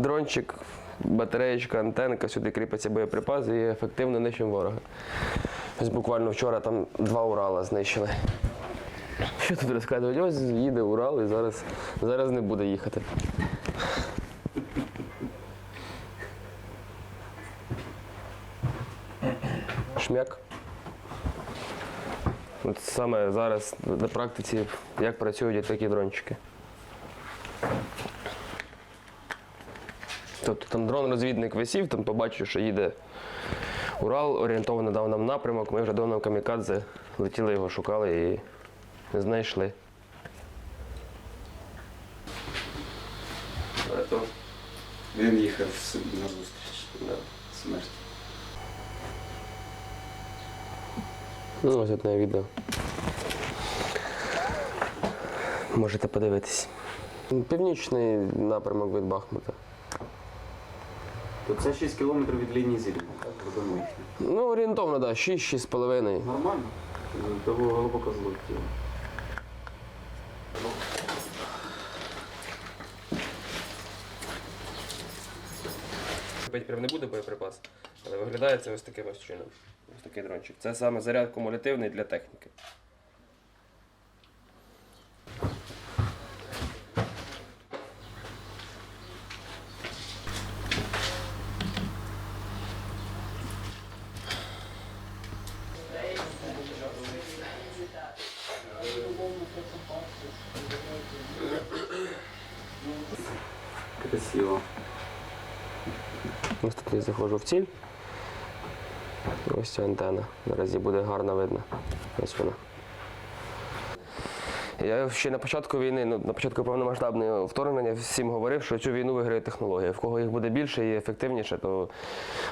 дрончик, батареєчка, антенка, сюди кріпиться боєприпас і ефективно нищимо ворога. Ось буквально вчора там два Урала знищили. Що тут розказувати? Ось їде Урал і зараз, зараз не буде їхати. Шмяк. От саме зараз на практиці, як працюють такі дрончики. Тобто там дрон-розвідник висів, там побачив, що їде Урал, орієнтовано дав нам напрямок, ми вже дроном камікадзе летіли його, шукали і знайшли. Він їхав собі на зустріч. Да. Смерть. Ну, ось одне відео. Можете подивитись. Північний напрямок від Бахмута. То це 6 кілометрів від лінії зіткнення, так? Додому. Ну, орієнтовно, так, да, 6-6,5. Нормально? Того глибоко злетіло. Бить прям не буде боєприпас, але виглядає це ось таким ось чином. Ось такий дрончик. Це саме заряд кумулятивний для техніки. Красиво. Ось тут я заходжу в ціль. Ось ця антенна. Наразі буде гарно видно. Ось вона. Я ще на початку війни, ну, на початку повномасштабного вторгнення всім говорив, що цю війну виграє технологія. В кого їх буде більше і ефективніше, то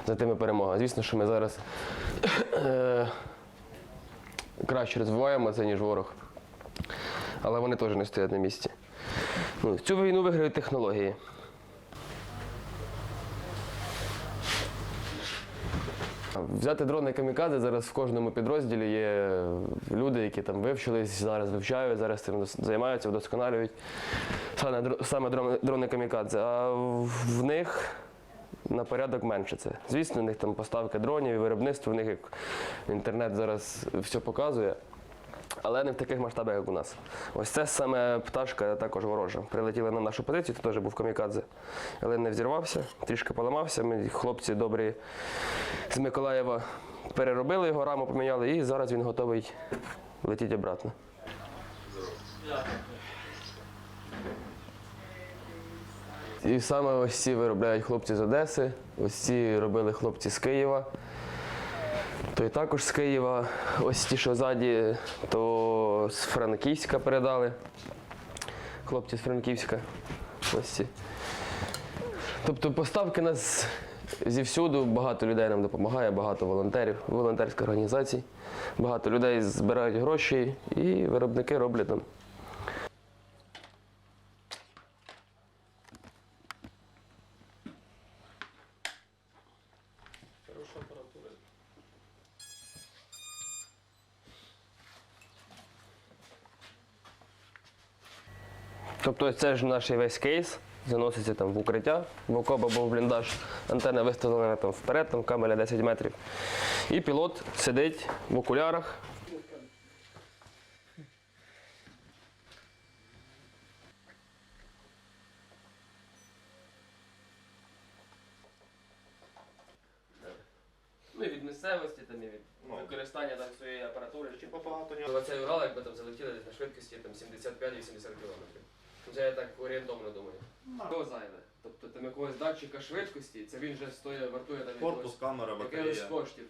за тими перемога. Звісно, що ми зараз е, краще розвиваємо це, ніж ворог. Але вони теж не стоять на місці. Ну, цю війну виграють технології. Взяти дрони камікадзе зараз в кожному підрозділі є люди, які там вивчились, зараз вивчають, зараз цим займаються, вдосконалюють саме, дрони, камікадзе. А в них на порядок менше це. Звісно, в них там поставки дронів і виробництво, в них як інтернет зараз все показує. Але не в таких масштабах, як у нас. Ось це саме пташка також ворожа. Прилетіли на нашу позицію, це теж був камікадзе. Але не взірвався, трішки поламався. Ми, хлопці добрі з Миколаєва переробили його, раму поміняли, і зараз він готовий летіти обратно. І саме ось ці виробляють хлопці з Одеси, ось ці робили хлопці з Києва. Той також з Києва, ось ті, що ззаді, то з Франківська передали. Хлопці з Франківська. Ось ці. Тобто поставки нас зівсюду, багато людей нам допомагає, багато волонтерів, волонтерських організацій. Багато людей збирають гроші і виробники роблять нам. Тобто це ж наш весь кейс, заноситься там в укриття, в окоп або в бліндаж, антенна виставлена там вперед, там камеля 10 метрів. І пілот сидить в окулярах. Ну і від місцевості, там, і від використання там, своєї апаратури. Чи Багато Ну, Цей Урал, якби там залетіли десь на швидкості там 75-80 км. Це я так орієнтовно думаю. Що зайве? Тобто там якогось датчика швидкості, це він вже стоїть, вартує там Корпус, якогось- камера, якихось батарея. коштів.